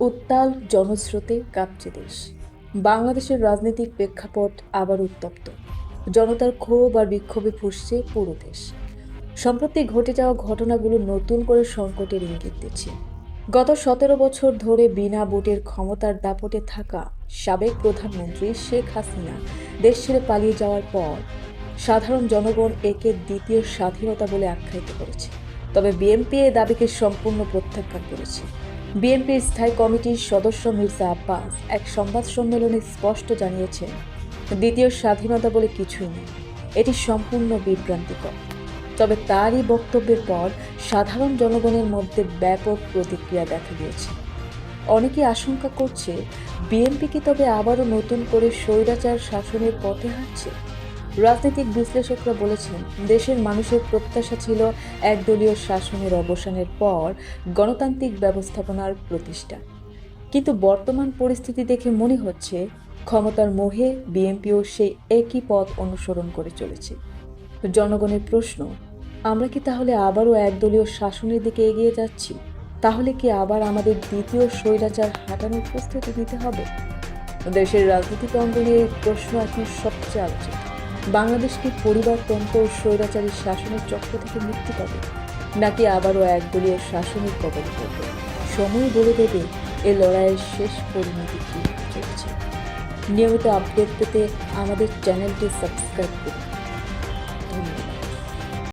উত্তাল জনস্রোতে কাঁপছে দেশ। বাংলাদেশের রাজনৈতিক প্রেক্ষাপট আবার উত্তপ্ত। জনতার ক্ষোভ আর বিক্ষোভে ফুসছে পুরো দেশ। সম্প্রতি ঘটে যাওয়া ঘটনাগুলো নতুন করে সংকটের ইঙ্গিত দিচ্ছে। গত সতেরো বছর ধরে বিনা ভোটের ক্ষমতার দাপটে থাকা সাবেক প্রধানমন্ত্রী শেখ হাসিনা দেশ ছেড়ে পালিয়ে যাওয়ার পর সাধারণ জনগণ একে দ্বিতীয় স্বাধীনতা বলে আখ্যায়িত করেছে। তবে বিএনপি এই দাবিকে সম্পূর্ণ প্রত্যাখ্যান করেছে। বিএনপির স্থায়ী কমিটির সদস্য মির্জা আব্বাস এক সংবাদ সম্মেলনে স্পষ্ট জানিয়েছেন, দ্বিতীয় স্বাধীনতা বলে কিছুই নেই। এটি সম্পূর্ণ বিভ্রান্তিকর। তবে তারই বক্তব্যের পর সাধারণ জনগণের মধ্যে ব্যাপক প্রতিক্রিয়া দেখা গিয়েছে অনেকে আশঙ্কা করছে, বিএনপি কি তবে আবারও নতুন করে স্বৈরাচার শাসনের পথে হাঁটছে? রাজনৈতিক বিশ্লেষকরা বলেছেন, দেশের মানুষের প্রত্যাশা ছিল একদলীয় শাসনের অবসানের পর গণতান্ত্রিক ব্যবস্থাপনার প্রতিষ্ঠা। কিন্তু বর্তমান পরিস্থিতি দেখে মনে হচ্ছে ক্ষমতার মোহে বিএনপিও সেই একই পথ অনুসরণ করে চলেছে। জনগণের প্রশ্ন, আমরা কি তাহলে আবারও একদলীয় শাসনের দিকে এগিয়ে যাচ্ছি? তাহলে কি আবার আমাদের দ্বিতীয় স্বৈরাচার হাঁটানোর প্রস্তুতি নিতে হবে? দেশের রাজনৈতিক অঙ্গনে এই প্রশ্ন এখন সবচেয়ে আলোচিত। বাংলাদেশ কি পরিবারতন্ত্র ও স্বৈরাচারী শাসনের চক্র থেকে মুক্তি পাবে, নাকি আবারও একদলীয় শাসনের কবলে পড়বে? সময় বলে দেবে, এ লড়াইয়ের শেষ পরিণতি কী চলছে। নিয়মিত আপডেট পেতে আমাদের চ্যানেলটি সাবস্ক্রাইব করুন।